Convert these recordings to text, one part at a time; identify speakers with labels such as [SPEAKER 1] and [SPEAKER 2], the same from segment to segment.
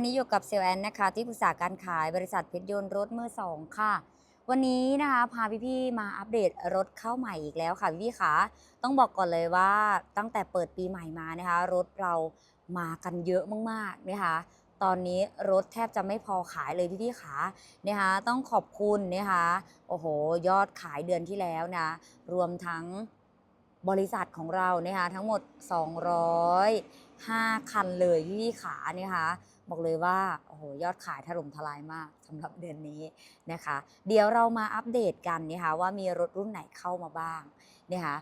[SPEAKER 1] วันนี้อยู่กับเซลแอนนะคะ ที่ปรึกษาการขายบริษัทเพชรยนต์รถมือสองค่ะ วันนี้นะคะพาพี่ๆมาอัปเดตรถเข้าใหม่อีกแล้วค่ะพี่ๆคะต้องบอกก่อนเลยว่าตั้งแต่เปิดปีใหม่มานะคะ รถเรามากันเยอะมากๆนะคะตอนนี้รถแทบจะไม่พอขายเลยพี่ๆขานะคะต้องขอบคุณนะคะโอ้โห ยอดขายเดือนที่แล้วนะ รวมทั้ง บริษัทของเรานะคะทั้งหมด 205 คันเลยพี่ๆขาเนี่ยค่ะบอกเลยว่าโอ้โหยอดขายถล่มทลายมากสำหรับเดือนนี้นะคะ เดี๋ยวเรามาอัปเดตกันนะคะว่ามีรถรุ่นไหนเข้ามาบ้างนะคะ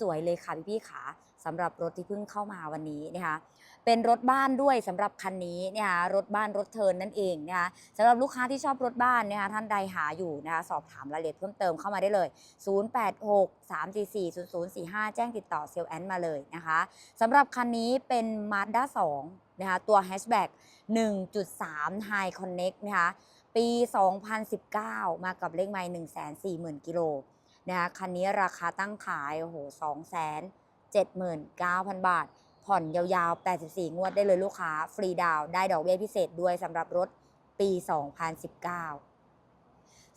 [SPEAKER 1] สวยๆเลยค่ะพี่ๆขา สำหรับรถที่เพิ่งเข้ามาวันนี้นะคะเป็นรถบ้านด้วยสำหรับคันนี้นะคะรถบ้านรถเทิร์นนั่นเองนะคะสำหรับลูกค้าที่ชอบรถบ้านนะคะท่านใดหาอยู่นะคะสอบถามรายละเอียดเพิ่มเติมเข้ามาได้เลย 086 344 0045 แจ้งติดต่อเซลแอนมาเลยนะคะสำหรับคันนี้เป็น Mazda 2นะคะตัวแฮชแบ็ก1.3 High Connect นะคะปี 2019 มากับเลขไมล์140,000 กิโลนะคะคันนี้ราคาตั้งขายโอ้โห 79,000 บาท ผ่อนยาวๆ 84 งวดได้เลยลูกค้า ฟรีดาวได้ดอกเบี้ยพิเศษด้วยสำหรับรถปี 2019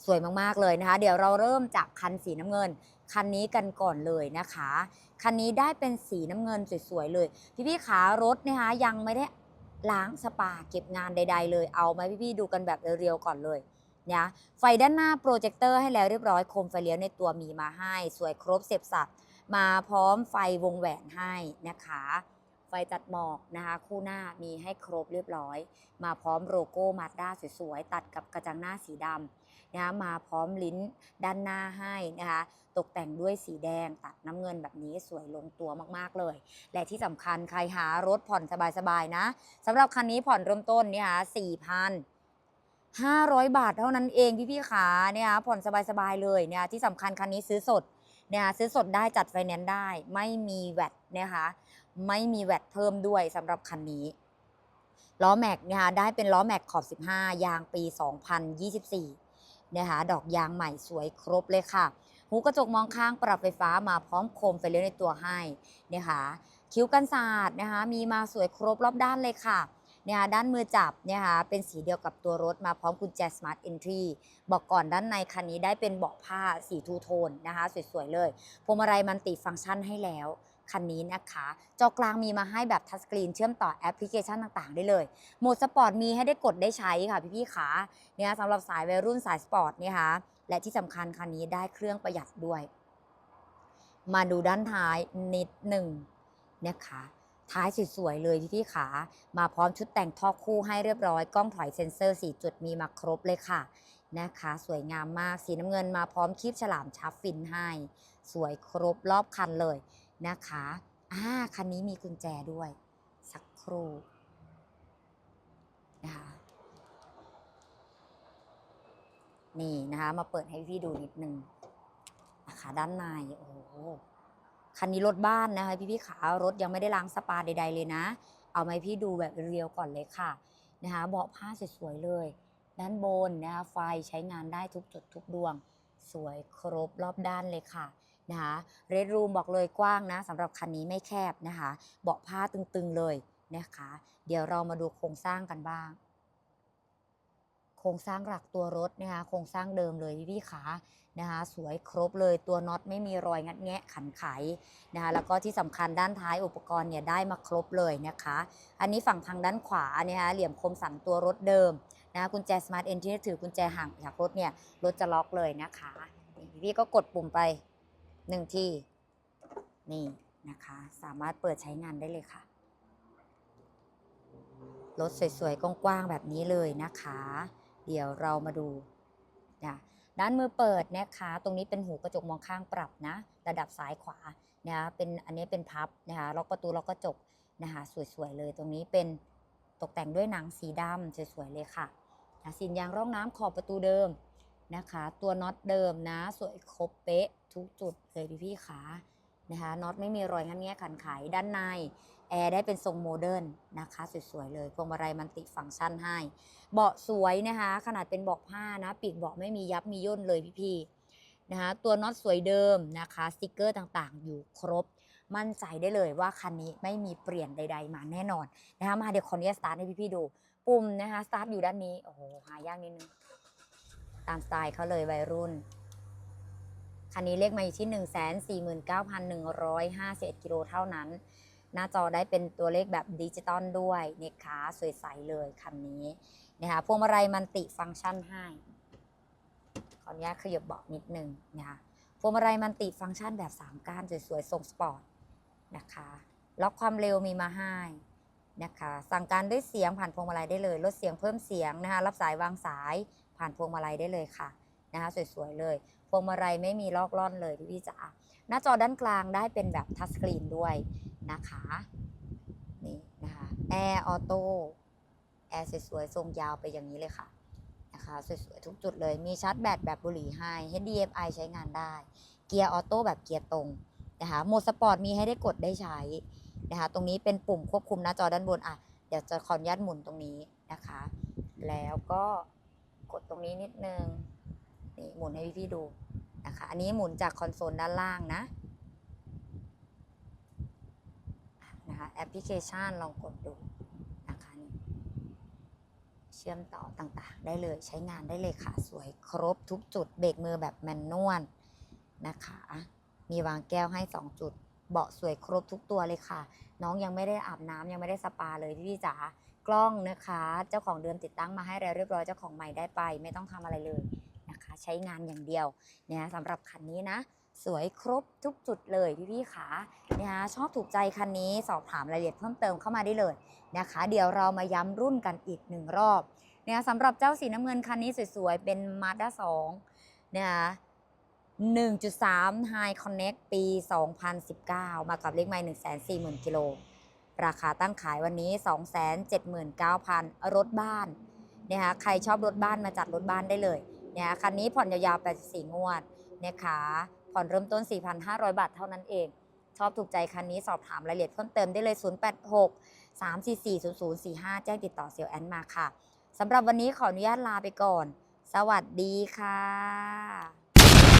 [SPEAKER 1] สวยมากๆเลยนะคะ เดี๋ยวเราเริ่มจากคันสีน้ำเงิน คันนี้กันก่อนเลยนะคะ คันนี้ได้เป็นสีน้ำเงินสวยๆเลย พี่ๆขารถนะคะยังไม่ได้ล้างสปาเก็บงานใด ๆ เลยเอาไหมพี่ๆดูกันแบบเรียวๆก่อนเลยนะไฟด้านหน้าโปรเจคเตอร์ให้แล้วเรียบร้อยโคมไฟเลี้ยวในตัวมีมาให้ สวยครบเสพสับ มาพร้อมไฟวงแหวนให้นะคะ ไฟตัดหมอกนะคะ คู่หน้ามีให้ครบเรียบร้อย มาพร้อมโลโก้มาด้าสวยๆ ตัดกับกระจังหน้าสีดำนะคะมาพร้อมลิ้นด้านหน้าให้นะคะ ตกแต่งด้วยสีแดงตัดน้ำเงินแบบนี้สวยลงตัวมากๆเลย และที่สำคัญใครหารถผ่อนสบายๆนะสำหรับคันนี้ผ่อนเริ่มต้นเนี่ยค่ะ4,500 บาทเท่านั้นเองพี่ๆขาเนี่ยผ่อนสบายๆเลยเนี่ยที่สำคัญคันนี้ซื้อสด เนี่ยซื้อสดได้จัดไฟแนนซ์ได้ ไม่มีแวตนะคะไม่มีแวตเพิ่มด้วยสำหรับคันนี้ล้อแม็กนะคะได้เป็นล้อแม็กขอบ 15 ยางปี 2024นะคะดอกยางใหม่สวยครบเลยค่ะ หูกระจกมองข้างปรับไฟฟ้ามาพร้อมโคมไฟเลี้ยวในตัวให้นะคะคิ้วกันศาสตร์นะคะมีมาสวยครบรอบด้านเลยค่ะ เนี่ยด้านมือจับเนี่ยค่ะเป็นสีเดียวกับตัวรถมาพร้อมกุญแจ Smart Entry บอกก่อนด้านในคันนี้ได้เป็นเบาะผ้าสีทูโทนนะคะ สวยๆเลยพวงมาลัยมันติฟังก์ชันให้แล้วคันนี้นะคะ จอกลางมีมาให้แบบทัชสกรีนเชื่อมต่อแอปพลิเคชันต่างๆ ได้เลย โหมดสปอร์ตมีให้ได้กดได้ใช้ค่ะพี่ๆขาเนี่ยสำหรับสายวัยรุ่นสายสปอร์ตเนี่ยค่ะและที่สำคัญคันนี้ได้เครื่องประหยัดด้วย มาดูด้านท้ายนิดหนึ่งนะคะ ท้ายสวยๆเลยพี่ขา มาพร้อมชุดแต่งท่อคู่ให้เรียบร้อย กล้องถอยเซ็นเซอร์ 4 จุดมีมาครบเลยค่ะนะคะ สวยงามมากสีน้ำเงินมาพร้อมคีบฉลามชับฟินให้ สวยครบรอบคันเลยนะคะอ่าคันนี้มีกุญแจด้วย สักครู่นะคะนี่นะคะ มาเปิดให้พี่ดูนิดนึงนะคะด้านในโอ้ คันนี้รถบ้านนะคะพี่พี่ขารถยังไม่ได้ล้างสปาใด ๆ เลยนะ เอามาให้พี่ดูแบบเรียวก่อนเลยค่ะนะคะเบาะผ้าสวยๆเลย ด้านบนนะคะไฟใช้งานได้ทุกจุดทุกดวง สวยครบรอบด้านเลยค่ะนะคะเรดรูมบอกเลยกว้างนะสำหรับคันนี้ไม่แคบนะคะ เบาะผ้าตึงๆเลยนะคะ เดี๋ยวเรามาดูโครงสร้างกันบ้าง โครงสร้างหลักตัวรถนะคะโครงสร้างเดิมเลยพี่ขานะคะสวยครบเลยตัวน็อตไม่มีรอยงัดแงะขันไขนะคะแล้วก็ที่สำคัญด้านท้ายอุปกรณ์เนี่ยได้มาครบเลยนะคะ อันนี้ฝั่งทางด้านขวาเนี่ยคะเหลี่ยมคมสันตัวรถเดิมนะกุญแจ Smart e n t r y ถือกุญแจห่างจากรถเนี่ยรถจะล็อกเลยนะคะนี่พี่ก็กดปุ่มไปหนึ่งทีนี่นะคะ สามารถเปิดใช้งานได้เลยค่ะรถสวยๆกว้างๆแบบนี้เลยนะคะ เดี๋ยวเรามาดูนะด้านมือเปิดนะคะตรงนี้เป็นหูกระจกมองข้างปรับนะ ระดับซ้ายขวานะคะเป็นอันนี้เป็นพับนะคะล็อกประตูล็อกกระจกนะคะสวยๆเลย ตรงนี้เป็นตกแต่งด้วยหนังสีดำสวยๆเลยค่ะนะสินยางร่องน้ำขอบประตูเดิมนะคะ ตัวน็อตเดิมนะ สวยครบเป๊ะทุกจุดเลยพี่ๆขา นะคะน็อตไม่มีรอยงันแงะขันไขด้านในแอร์ได้เป็นทรงโมเดิร์นนะคะสวยๆเลยพวงมาลัยมันติฟังก์ชันให้ เบาะสวยนะคะ ขนาดเป็นเบาะผ้านะปีกเบาะไม่มียับมีย่นเลยพี่ๆนะคะตัวน็อตสวยเดิมนะคะสติกเกอร์ต่างๆ อยู่ครบ มั่นใจได้เลยว่าคันนี้ไม่มีเปลี่ยนใด ๆ มาแน่นอนนะคะมาเดี๋ยวขออนุญาตสตาร์ทให้พี่ๆดู ปุ่มนะคะสตาร์ทอยู่ด้านนี้โอ้โหหายากนิดนึงตามสไตล์เขาเลยวัยรุ่น คันนี้เลขมาอยู่ที่ 1 4 9 1 5 1กิโลเท่านั้น หน้าจอได้เป็นตัวเลขแบบดิจิตอลด้วยนะคะสวยใสเลยคันนี้นะคะพวงมาลัยมันติฟังก์ชันให้ ขออนุญาตขยับเบาะนิดนึงนะคะพวงมาลัยมันติฟังก์ชันแบบ 3 ก้านสวยๆทรงสปอร์ตนะคะล็อกความเร็วมีมาให้นะคะสั่งการด้วยเสียงผ่านพวงมาลัยได้เลย ลดเสียงเพิ่มเสียงนะคะรับสายวางสายผ่านพวงมาลัยได้เลยค่ะนะคะสวยๆเลย พวงมาลัยไม่มีลอกล่อนเลยพี่จ๋าหน้าจอด้านกลางได้เป็นแบบทัชสกรีนด้วยนะคะนี่นะคะแอร์ออโต้แอร์สวยๆทรงยาวไปอย่างนี้เลยค่ะนะคะสวยๆทุกจุดเลยมีชาร์จแบตแบบบุหรี่ให้ HDMI ใช้งานได้ เกียร์ออโต้แบบเกียร์ตรงนะคะโหมดสปอร์ตมีให้ได้กดได้ใช้นะคะตรงนี้เป็นปุ่มควบคุมหน้าจอด้านบนอะเดี๋ยวจะขออนุญาตหมุนตรงนี้นะคะ แล้วก็กดตรงนี้นิดนึง นี่หมุนให้พี่ๆดูนะคะ อันนี้หมุนจากคอนโซลด้านล่างนะนะคะแอปพลิเคชันลองกดดูนะคะนี่เชื่อมต่อต่างๆ ได้เลยใช้งานได้เลยค่ะ สวยครบทุกจุดเบรกมือแบบแมนนวลนะคะ มีวางแก้วให้ 2 จุด เบาะสวยครบทุกตัวเลยค่ะ น้องยังไม่ได้อาบน้ำยังไม่ได้สปาเลยพี่จ๋ากล้องนะคะ เจ้าของเดิมติดตั้งมาให้แล้วเรียบร้อยเจ้าของใหม่ได้ไป ไม่ต้องทำอะไรเลย ใช้งานอย่างเดียวเนี่ยสำหรับคันนี้นะ สวยครบทุกจุดเลยพี่ๆขาเนี่ยชอบถูกใจคันนี้สอบถามรายละเอียดเพิ่มเติมเข้ามาได้เลยนะคะ เดี๋ยวเรามาย้ำรุ่นกันอีกหนึ่งรอบเนี่ยสำหรับเจ้าสีน้ำเงินคันนี้สวยๆ เป็น Mazda 2นะคะ1.3 High Connect ปี 2019 มากับเลขไมล์140,000กิโล ราคาตั้งขายวันนี้ 279,000 รถบ้านนะคะใครชอบรถบ้านมาจัดรถบ้านได้เลย เนี่ยคันนี้ผ่อนยาวๆ 84 งวดนะคะผ่อนเริ่มต้น 4,500 บาทเท่านั้นเอง ชอบถูกใจคันนี้สอบถามรายละเอียดเพิ่มเติมได้เลย 086 344 0045 แจ้งติดต่อเซลล์แอนมาค่ะสำหรับวันนี้ขออนุญาตลาไปก่อน สวัสดีค่ะ